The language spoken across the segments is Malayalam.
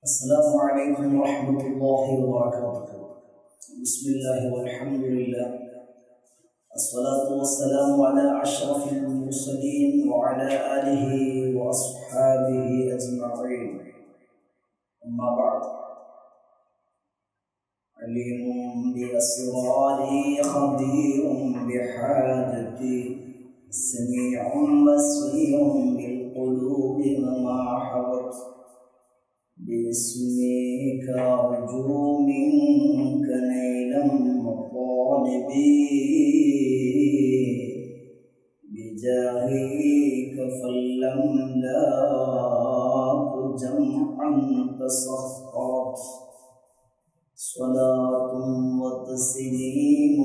السلام عليكم ورحمة الله وبركاته. بسم الله والحمد لله. الصلاة والسلام على أشرف المرسلين وعلى آله وأصحابه أجمعين. أما بعد. عليم بأسراري خبير بحاجتي سميع بصير بالقلوب وما حوت. باسمك أرجو منك نيلا مطالبي. بجاهك فلم لاق جمعا تسخرت صلاة وتسليم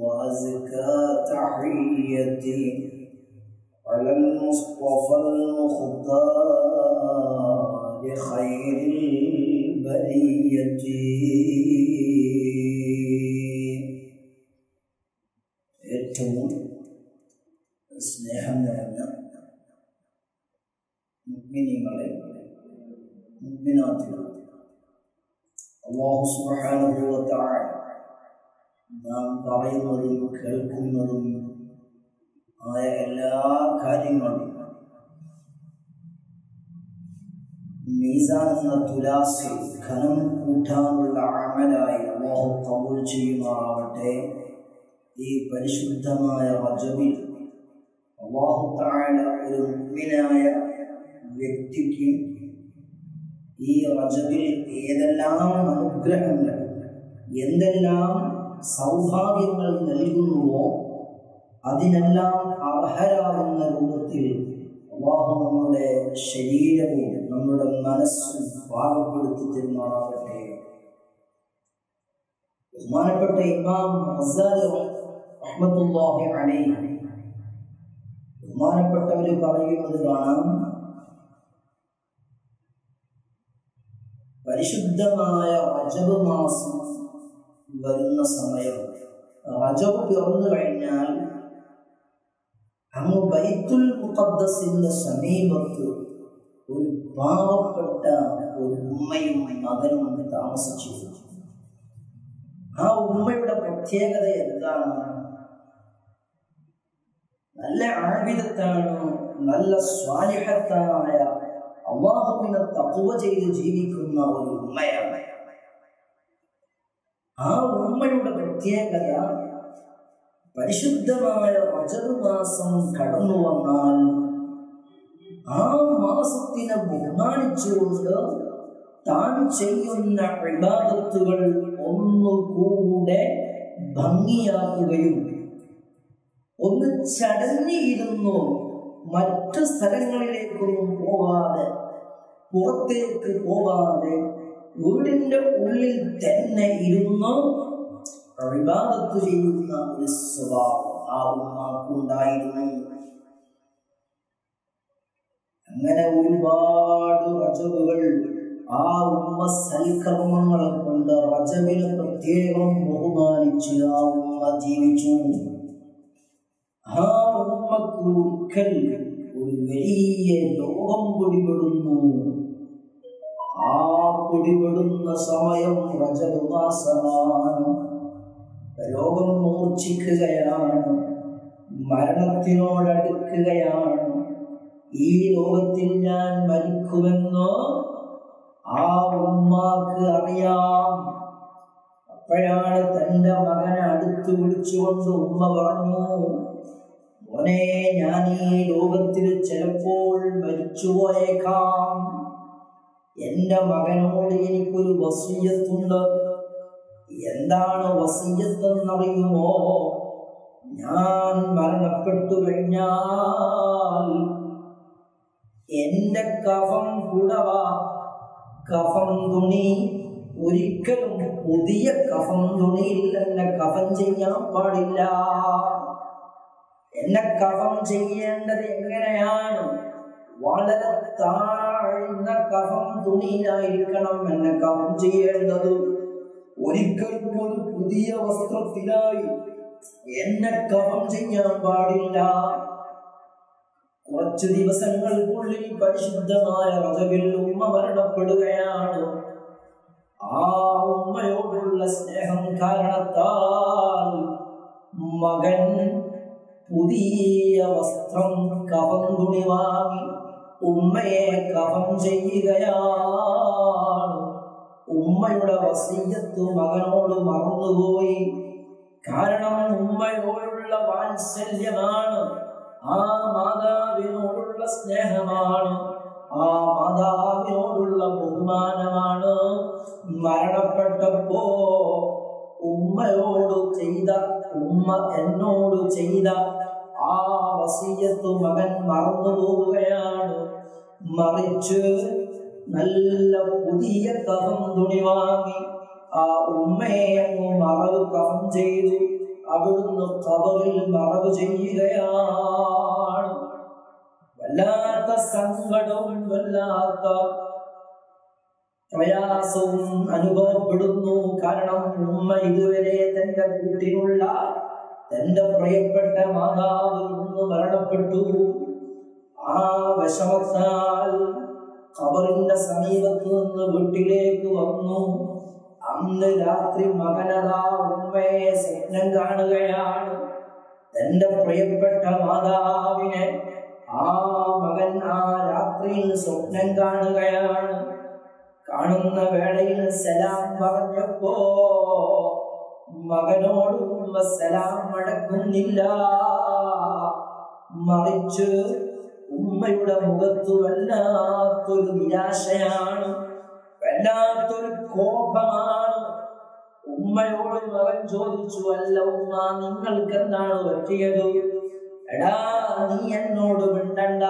وأزكى تحيتي على المصطفى المختار. خير البرية ഏറ്റവും സ്നേഹം നിറഞ്ഞ മുഗ്മിനിങ്ങളെ മുഗ്മിനാഥികളെ അള്ളാഹു സുബ്ഹാനഹു വ തആല നാം പറയുന്നതും കേൾക്കുന്നതും ആയ എല്ലാ കാര്യങ്ങളും മീസാൻ എന്ന തുലാസിൽ ഖനം കൂട്ടാനുള്ള അമലായി അള്ളാഹു കബൂൽ ചെയ്യുമാറാവട്ടെ. ഈ പരിശുദ്ധമായ റജബിൽ അള്ളാഹു താഴ ഒരു മുഗ്മിനായ വ്യക്തിക്ക് ഈ റജബിൽ ഏതെല്ലാം അനുഗ്രഹങ്ങൾ എന്തെല്ലാം സൗഭാഗ്യങ്ങൾ നൽകുന്നുവോ അതിനെല്ലാം അർഹരാകുന്ന രൂപത്തിൽ അള്ളാഹു നമ്മുടെ ശരീരവും നമ്മുടെ മനസ്സും പാകപ്പെടുത്തി തരുമാറാകട്ടെ ബഹുമാനപ്പെട്ട ഇമാം ബഹുമാനപ്പെട്ടവര് പറയുന്നത് കാണാം. പരിശുദ്ധമായ റജബ് മാസം വരുന്ന സമയം. റജബ് പിറന്നു കഴിഞ്ഞാൽ അങ്ങ് ബൈത്തുൽ മുഖദ്ദസിന്റെ സമീപത്ത് ഒരു പാവപ്പെട്ട ഒരു ഉമ്മയും മകനും താമസിച്ചു. ആ ഉമ്മയുടെ പ്രത്യേകത എന്താണ്? നല്ല ആവിധത്താണ് നല്ല സ്വാലിഹത്തായ അള്ളാഹുവിനെ തക്കുവ ചെയ്ത് ജീവിക്കുന്ന ഒരു ഉമ്മയാണ്. ആ ഉമ്മയുടെ പ്രത്യേകത പരിശുദ്ധമായ വചനമാസം കടന്നു വന്നാൽ ആ മാസത്തിനെ ബഹുമാനിച്ചുകൊണ്ട് താൻ ചെയ്യുന്ന വിവാദത്തുകൾ ഒന്നുകൂടെ ഭംഗിയാക്കുകയും ഒന്ന് ചടഞ്ഞിരുന്നു മറ്റു സ്ഥലങ്ങളിലേക്കൊന്നും പോകാതെ പുറത്തേക്ക് പോകാതെ വീടിന്റെ ഉള്ളിൽ തന്നെ ഇരുന്ന് വിവാദത്ത് ചെയ്യുന്ന ഒരു സ്വഭാവം ആ ഉമ്മാക്കുണ്ടായിരുന്നു. അങ്ങനെ ഒരുപാട് റജബുകൾ ആ ഉമ്മ സൽക്രമങ്ങളെ കൊണ്ട് റജബിനെ പ്രത്യേകം ബഹുമാനിച്ച് ആ ഉമ്മ ജീവിച്ചു. ആ ഉമ്മക്ക് ഒരിക്കൽ ഒരു വലിയ ലോകം പൊടിപെടുന്നു. ആ പൊടിപെടുന്ന സമയം റജബ് രോഗം മൂർച്ഛിക്കുകയാണ് മരണത്തിനോടടുക്കുകയാണ് ഈ ലോകത്തിൽ ഞാൻ മരിക്കുമെന്ന് ആ ഉമ്മാക്ക് അറിയാം. അപ്പോഴാണ് തന്റെ മകനെ അടുത്ത് വിളിച്ചുകൊണ്ട് ഉമ്മ പറഞ്ഞു മോനെ ഞാൻ ഈ ലോകത്തിൽ ചിലപ്പോൾ മരിച്ചുപോയേക്കാം. എന്റെ മകനോട് എനിക്കൊരു വസീയത്തുണ്ട്. എന്താണ് വസീയത്തെന്നറിയുമോ ഞാൻ മരണപ്പെട്ടു കഴിഞ്ഞാൽ എന്റെ കഫം കുടവ. കഫം തുണി ഒരിക്കലും പുതിയ കഫം തുണിയിൽ എന്നെ കഫം ചെയ്യാൻ പാടില്ല. എന്നെ കഫം ചെയ്യേണ്ടത് എങ്ങനെയാണ്? വളരെ താഴ്ന്ന കഫം തുണിയിലായിരിക്കണം എന്നെ കഫം ചെയ്യേണ്ടത്. ഒരിക്കലും പോലും പുതിയ വസ്ത്രത്തിലായി എന്നെ കഫം ചെയ്യാൻ പാടില്ല. കുറച്ചു ദിവസങ്ങൾക്കുള്ളിൽ പരിശുദ്ധമായ റജവിൽ ഉമ്മ മരണപ്പെടുകയാണ്. ആ ഉമ്മയോടുള്ള സ്നേഹം കാരണത്താൽ മകൻ പുതിയ വസ്ത്രം കഫം തുണി വാങ്ങി ഉമ്മയെ കഫം ചെയ്യുകയാണ്. ഉമ്മയുടെ വസീയത്ത് മകനോട് മറന്നുപോയി. കാരണം ഉമ്മയോടുള്ള വാത്സല്യമാണ്. ആ മാതാവിനോടുള്ള സ്നേഹമാണ്. ആ മാതാവിനോടുള്ള ബഹുമാനമാണ്. മരണപ്പെട്ടപ്പോ ഉമ്മയോട് ചെയ്ത ഉമ്മ എന്നോട് ചെയ്ത ആ വസീയത്ത് മകൻ മറന്നു പോവുകയാണ് മറിച്ച് നല്ല പുതിയ കഫം തുണി വാങ്ങി ആ ഉമ്മയെ മറവ് കഫം ചെയ്തു. അവിടുന്ന് കഥറിൽ മറവ് ചെയ്യുകയാണ്. വല്ലാത്ത സങ്കടവും വല്ലാത്ത പ്രയാസവും അനുഭവപ്പെടുന്നു. കാരണം ഉമ്മ ഇതുവരെ തന്റെ കൂട്ടിനുള്ള തന്റെ പ്രിയപ്പെട്ട മാതാവ് മരണപ്പെട്ടു. ആ വിഷമത്താൽ ഖബറിന്റെ സമീപത്ത് നിന്ന് വീട്ടിലേക്ക് വന്നു. അന്ന് രാത്രി മകനതാ ഉമ്മയെ സ്വപ്നം കാണുകയാണ്. തന്റെ പ്രിയപ്പെട്ട മാതാവിനെ ആ മകൻ ആ രാത്രിയിൽ സ്വപ്നം കാണുകയാണ്. കാണുന്ന വേളയിൽ സലാം പറഞ്ഞപ്പോ മകനോടും സലാം മടക്കുന്നില്ല മറിച്ച് ഉമ്മയുടെ മുഖത്ത് വല്ലാത്തൊരു നിരാശയാണ് വല്ലാത്തൊരു കോപമാണ്. ഉമ്മയോട് മകൻ ചോദിച്ചു അല്ല ഉമ്മ നിങ്ങൾക്ക് എന്താണ് പറ്റിയത്? എടാ നീ എന്നോട് മിണ്ടണ്ട.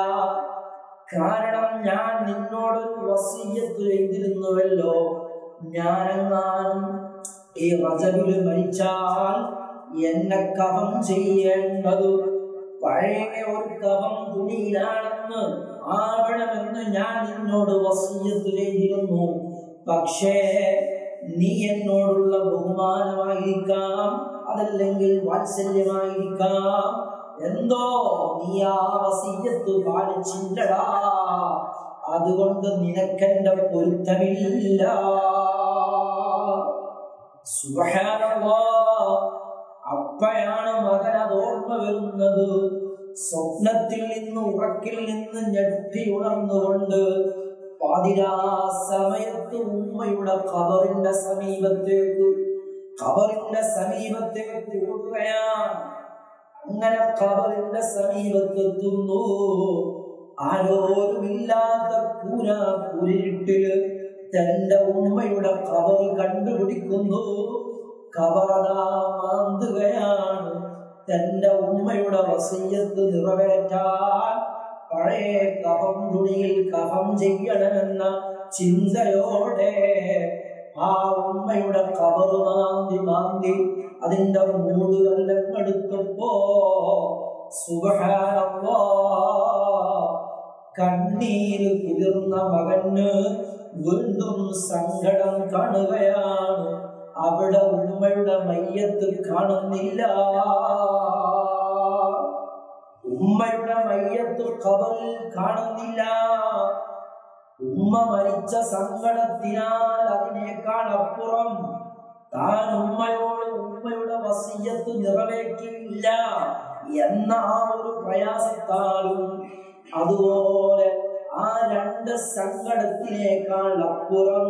കാരണം ഞാൻ നിന്നോടൊരു വസീയത്ത് ചെയ്തിരുന്നുവല്ലോ. ഞാനെങ്ങാനും ഈ റജബിൽ മരിച്ചാൽ എന്നെ കവം ചെയ്യേണ്ടത് പഴയ ഒരു കവം തുണിയിലാണെന്ന് ആവണമെന്ന് ഞാൻ നിന്നോട് വസീയത്ത് ചെയ്തിരുന്നു പക്ഷേ നീ എന്നോടുള്ള ബഹുമാനമായിരിക്കാം അതല്ലെങ്കിൽ വാത്സല്യമായിരിക്കാം. എന്തോ നീ ആ വസീയത്ത് പാലിച്ചില്ലടാ. അതുകൊണ്ട് നിനക്കെന്റെ പൊരുത്തമില്ല. അപ്പയാണ് മകൻ അത് ഓർമ്മ വരുന്നത്. സ്വപ്നത്തിൽ നിന്ന് ഉറക്കിൽ നിന്ന് ഞെട്ടി ഉണർന്നുകൊണ്ട് പാതിരാ സമയത്ത് ഉമ്മയുടെ കബറിന്റെ സമീപത്തേക്ക് കബറിന്റെ സമീപത്തേക്ക് ഓടുകയാണ്. അങ്ങനെ കബറിന്റെ സമീപത്തെത്തുന്നു. ആരോരുമില്ലാത്ത പുരിട്ടിൽ തന്റെ ഉമ്മയുടെ കബർ കണ്ടുപിടിക്കുന്നു. കബറാ മാന്തുകയാണ്. തന്റെ ഉമ്മയുടെ വസീയത്ത് നിറവേറ്റാൻ പഴയ കഫം തുണിയിൽ കഫം ചെയ്യണമെന്ന ചിന്തയോടെ ആ ഉമ്മയുടെ കബറ് മാന്തി മാന്തി അതിന്റെ മൂടുകല്ലം എടുത്തപ്പോ കണ്ണീര് കുതിർന്ന മകന് വീണ്ടും സങ്കടം കാണുകയാണ്. അവിടെ ഉമ്മയുടെ മയ്യത്ത് കാണുന്നില്ല. ഉമ്മയുടെ മയ്യത്ത് കബറിൽ കാണുന്നില്ല. ഉമ്മ മരിച്ച സങ്കടത്തിനാൽ അതിനേക്കാൾ അപ്പുറം താൻ ഉമ്മയോട് ഉമ്മയുടെ വസീയത്ത് നിറവേറ്റിയില്ല എന്ന ആ ഒരു പ്രയാസത്താലും അതുപോലെ ആ രണ്ട് സങ്കടത്തിനേക്കാൾ അപ്പുറം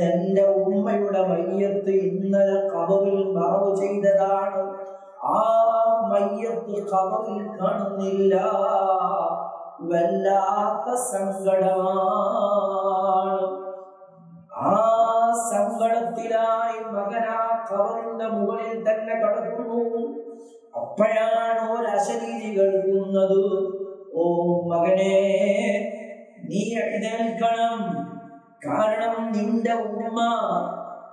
തന്റെ ഉമ്മയുടെ മയ്യത്ത് ഇന്നലെ കബറിൽ മറവ് ചെയ്തതാണ്. ആ മയ്യത്ത് കബറിൽ കാണുന്നില്ല. വല്ലാത്ത സങ്കടമാണ്. ആ സങ്കടത്തിലായി മകനാ കബറിന്റെ മുകളിൽ തന്നെ കടക്കുന്നു. അപ്പോഴാണ് ഒരശരീതി കേൾക്കുന്നത്. ഓ മകനെ നീ എഴുന്നേൽക്കണം. കാരണം നിന്റെ ഉമ്മ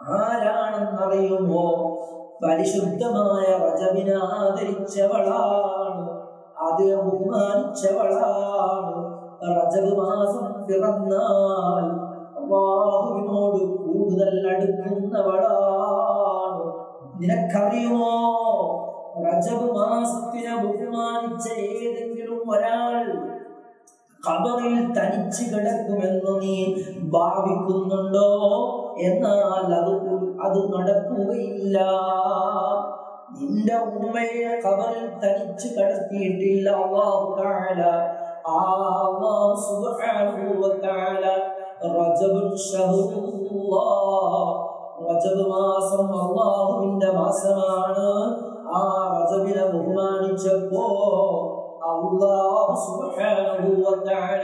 ആരാണെന്നറിയുമോ? പരിശുദ്ധമായ റജബിനെ ആദരിച്ചവളാണ്. അത് ബഹുമാനിച്ചവളാണ് റജബ് മാസം പിറന്നാൽ അള്ളാഹുവിനോട് കൂടുതൽ അടുക്കുന്നവളാണ്. നിനക്കറിയുമോ? റജബ് മാസത്തിനെ ബഹുമാനിച്ച ഏതെങ്കിലും ഒരാൾ ഖബറിൽ തനിച്ച് കിടക്കുമെന്ന് നീ ഭാവിക്കുന്നുണ്ടോ? എന്നാൽ അത് അത് നടക്കുകയില്ല. നിന്റെ ഉമ്മയെ ഖബറിൽ തനിച്ച് കടത്തിയിട്ടില്ല റജബ് മാസം ആ റജബിനെ ബഹുമാനിച്ചപ്പോ അള്ളാഹു സുബ്ഹാനഹു വ തആല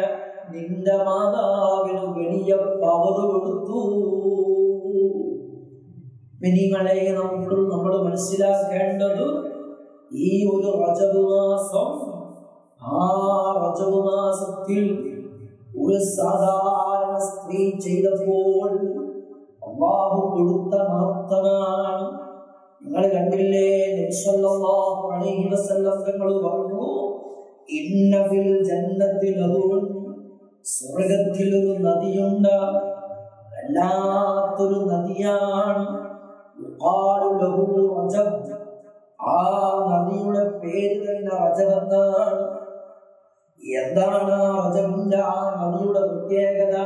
നിന്റെ മാതാവിന് വലിയ പവർ കൊടുത്തു. മിനിങ്ങളെ നമ്മൾ നമ്മൾ മനസ്സിലാക്കേണ്ടത് ഈ ഒരു റജബ് മാസം ആ റജബ് മാസത്തിൽ ഒരു സാധാരണ സ്ത്രീ ചെയ്തപ്പോൾ അള്ളാഹു കൊടുത്ത മഹത്തനാണ് നിങ്ങൾ കണ്ടില്ലേ? നബിസല്ലല്ലാഹു അലൈഹി വസല്ലം തങ്ങൾ പറഞ്ഞു ഇന്നഫിൽ ജന്നത്തിൽ സ്വർഗത്തിൽ ഒരു നദിയുണ്ട്. വല്ലാത്തൊരു നദിയാണ്. ആ നദിയുടെ പേര് തന്നെ റജബെന്നാണ് എന്താണ് ആ റജബിന്റെ ആ നദിയുടെ പ്രത്യേകത?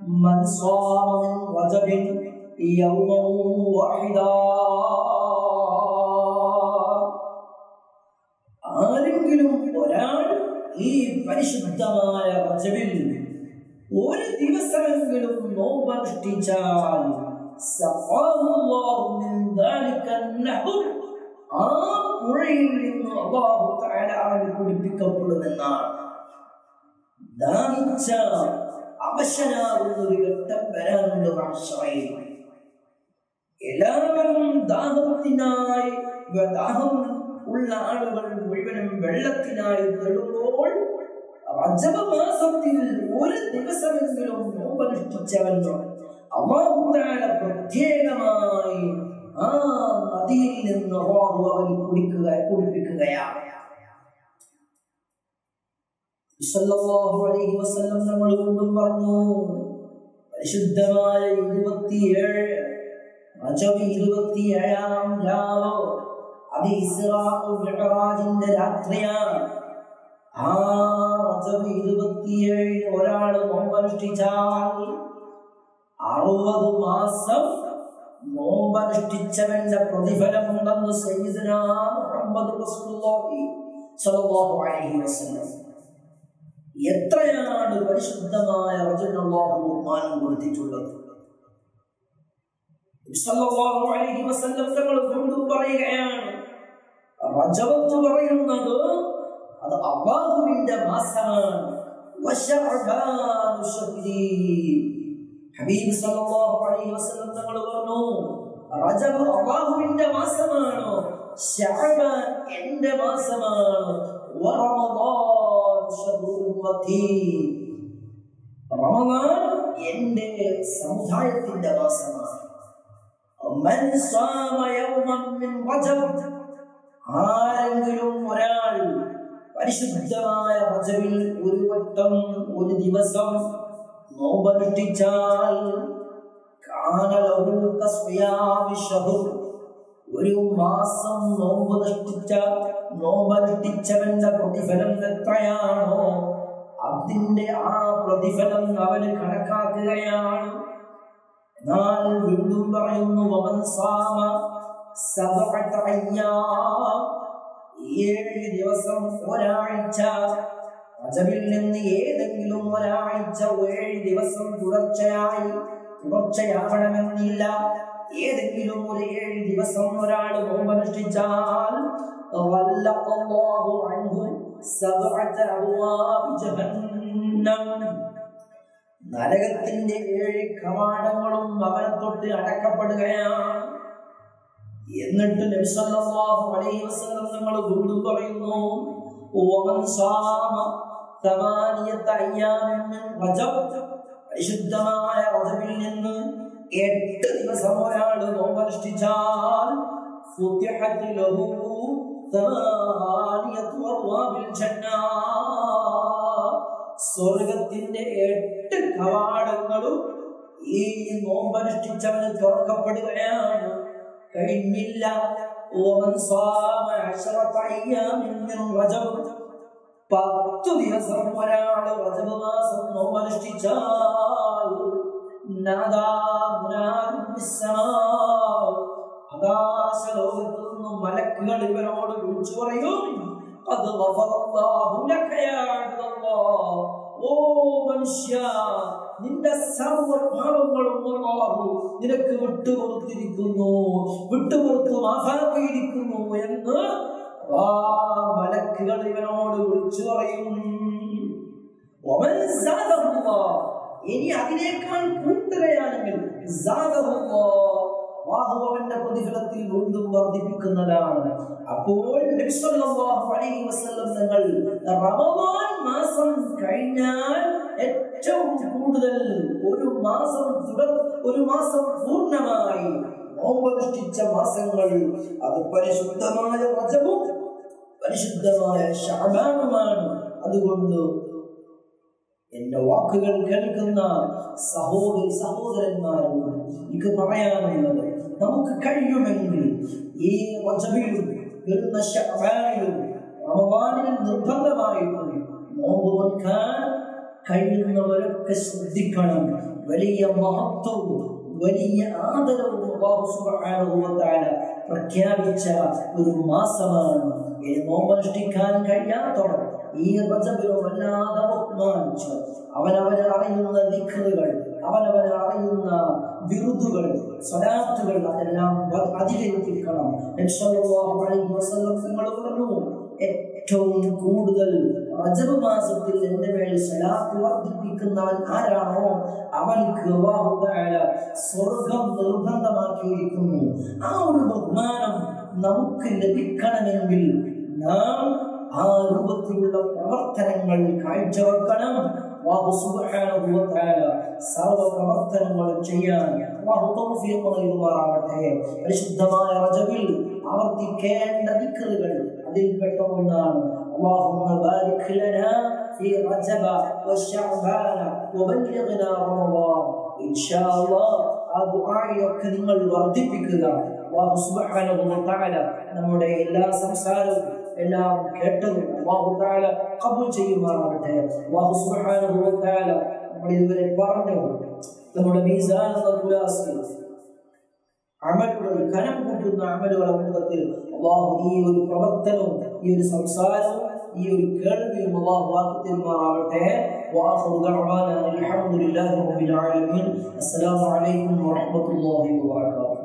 മൻസാമിൻ റജബിൻ യൗമവും വഹിദാ. ആരെങ്കിലും ഒരാൾ ഈ പരിശുദ്ധമായ റജബിൽ ഒരു ദിവസമെങ്കിലും നഹർ ആ പുഴയിൽ നിന്ന് തആല അവന് കുടിപ്പിക്കപ്പെടുമെന്നാണ്. ദാനിച്ച അവശനാകുന്ന ഒരു ഘട്ടം വരാനുണ്ട് ഭാഷയിൽ എല്ലാവരും ദാഹത്തിനായി ദാഹം ഉള്ള ആളുകൾ മുഴുവനും വെള്ളത്തിനായി റജബ മാസത്തിൽ ഒരു ദിവസമെങ്കിലും നോമ്പനുഷ്ഠിച്ചവൻ അള്ളാഹുദാല പ്രത്യേകമായി ആ നദിയിൽ നിന്ന് അവൻ കുടിക്കുക കുടിപ്പിക്കുകയാണ്. പറഞ്ഞു ഇരുപത്തിയേഴ് ഇരുപത്തിയേഴാം അത് ഇസ്രാജിന്റെ രാത്രിയാണ് ആ റജബ് ഒരാൾ നോമ്പനുഷ്ഠിച്ചാൽ അറുപത് മാസം നോമ്പനുഷ്ഠിച്ചവന്റെ പ്രതിഫലം ഉണ്ടെന്ന് എത്രയാണ് പരിശുദ്ധമായ റജബിനല്ലാഹു ബഹുമാനം കൊടുത്തിട്ടുള്ളത്? തങ്ങൾ പറയുകയാണ് എന്ന് പറയുന്നത് അത് അള്ളാഹുവിന്റെ മാസമാണ്. ഹബീബ് സല്ലല്ലാഹു അലൈഹി വസല്ലം തങ്ങൾ പറഞ്ഞു റജബ് അള്ളാഹുവിന്റെ മാസമാണ് ശഅബാൻ എന്റെ മാസമാണ്. റമദാൻ എന്റെ സമുദായത്തിന്റെ മാസമാണ്. മൻ സാമ യൗമൻ മിൻ റജബ്. ആരെങ്കിലും ഒരാൾ പരിശുദ്ധമായ വചവിൽ ഒരു വട്ടം ഒരു ദിവസം നോമ്പനുഷ്ഠിച്ചാൽ ഒരു മാസം നോമ്പ് നോമ്പനുഷ്ഠിച്ചവന്റെ പ്രതിഫലം എത്രയാണോ അതിന്റെ ആ പ്രതിഫലം അവന് കണക്കാക്കുകയാണ്. എന്നാൽ വീണ്ടും പറയുന്നു അവൻ സാമ സബഅത അയ്യാം ഏഴ് ദിവസം ഒരാഴ്ച. റജബിൽ നിന്ന് ഏതെങ്കിലും ഒരാഴ്ച ഏഴ് ദിവസം തുടർച്ചയായി തുടർച്ചയാവണമെന്നില്ല. ഏതെങ്കിലും ഒരു ഏഴ് ദിവസം ഒരാൾ നോമ്പനുഷ്ഠിച്ചാൽ നരകത്തിന്റെ ഏഴ് കവാടങ്ങളും അവനെ തൊട്ട് അടക്കപ്പെടുകയാണ്. എന്നിട്ട് അലൈഹി വസല്ലം പറയുന്നു തമാനിയത നിന്ന് എട്ട് ദിവസം ഒരാൾ നോമ്പനുഷ്ഠിച്ചാൽ ലഹു സ്വർഗത്തിന്റെ എട്ട് കവാടങ്ങളും ഈ നോമ്പനുഷ്ഠിച്ചവന് തുറക്കപ്പെടുകയാണ്. കഴിഞ്ഞില്ല. പത്തു ദിവസം ഒരാൾ റജബ് മാസം നോമനുഷ്ഠിച്ചാൽ മലക്കുകൾ ഇവരോട് വിളിച്ചു പറയും "ഖദ് ഓ മനുഷ്യ നിന്റെ സർവ പാപങ്ങളും അള്ളാഹു നിനക്ക് വിട്ടുപുറത്തിരിക്കുന്നു വിട്ടുപുറത്ത് മാഫാക്കിയിരിക്കുന്നു എന്ന് ആ മലക്കുകൾ ഇവനോട് വിളിച്ചു പറയും. ഇനി അതിനേക്കാൾ കൂട്ടുകയാണെങ്കിൽ അള്ളാഹു അവന്റെ പ്രതിഫലത്തിൽ വീണ്ടും വർദ്ധിപ്പിക്കുന്നതാണ്. അപ്പോൾ തങ്ങൾ റമവാൻ മാസം കഴിഞ്ഞാൽ ഏറ്റവും കൂടുതൽ ഒരു മാസം ഒരു മാസം പൂർണമായി നോമ്പനുഷ്ഠിച്ച മാസങ്ങൾ. അത് പരിശുദ്ധമായ വചവും പരിശുദ്ധമായ ശാബാനുമാണ് അതുകൊണ്ട് എന്റെ വാക്കുകൾ കേൾക്കുന്ന സഹോദരി സഹോദരന്മാരുമാണ് എനിക്ക് പറയാനുള്ളത് നമുക്ക് കഴിയുമെങ്കിൽ ഈ റജബിലും വരുന്ന ശഅബാനിലും റമദാനിൽ നിർബന്ധമായിട്ടും നോമ്പ് നോക്കാൻ കഴിയുന്നവരൊക്കെ ശ്രദ്ധിക്കണം. വലിയ മഹത്വവും വലിയ ആദരവും പ്രഖ്യാപിച്ച ഒരു മാസമാണ്. ഈ നോമ്പനുഷ്ഠിക്കാൻ കഴിയാത്തവർ ഈ റജബിനെ വല്ലാതെ ബഹുമാനിച്ച് അവനവന് അറിയുന്ന ദിക്റുകൾ അവനവന് അറിയുന്ന വിരുദുകൾ സ്വലാത്തുകൾ അതെല്ലാം വസല്ലം നിങ്ങൾ പറഞ്ഞു ഏറ്റവും കൂടുതൽ റജബ് മാസത്തിൽ എന്റെ മേൽ സലാത്ത് വർദ്ധിപ്പിക്കുന്നവൻ ആരാണോ? അവൻക്ക് സ്വർഗം നിർബന്ധമാക്കിയിരിക്കുന്നു. ആ ഒരു ബഹുമാനം നമുക്ക് ലഭിക്കണമെങ്കിൽ നാം ആ രൂപത്തിലുള്ള പ്രവർത്തനങ്ങൾ കാഴ്ചവെക്കണം. അല്ലാഹു സുബ്ഹാനഹു വ തആല സർവ പ്രവർത്തനങ്ങളും ചെയ്യാൻ അല്ലാഹു തൗഫീഖ് നൽകുമാറാവട്ടെ പരിശുദ്ധമായ റജബിൽ ആവർത്തിക്കേണ്ട ദിക്റുകൾ അതിൽപ്പെട്ട ഒന്നാണ് اللهم بارك لنا في رجب وشعبان وبلغنا رمضان إن شاء الله ആ ദുആയിലൊക്കെ നിങ്ങൾ വർദ്ധിപ്പിക്കുക അല്ലാഹു സുബ്ഹാനഹു വ തആല നമ്മുടെ എല്ലാ സംസാരവും എല്ലാവരും കേട്ടത് അള്ളാഹുദാല കബൂൽ ചെയ്യുമാറാവട്ടെ അള്ളാഹു സുബാനുഭവത്താല നമ്മൾ ഇതുവരെ പറഞ്ഞു നമ്മുടെ അമലുകൾ കനം കൂട്ടുന്ന അമലുകൾ അമലുകത്തിൽ അള്ളാഹു ഈ ഒരു പ്രവർത്തനവും ഈ ഒരു സംസാരവും ഈ ഒരു കേൾവിയും അള്ളാഹു ആക്കി തീർമാറാവട്ടെ അസ്സലാമു അലൈക്കും വറഹ്മത്തുള്ളാഹി വബറകാതുഹു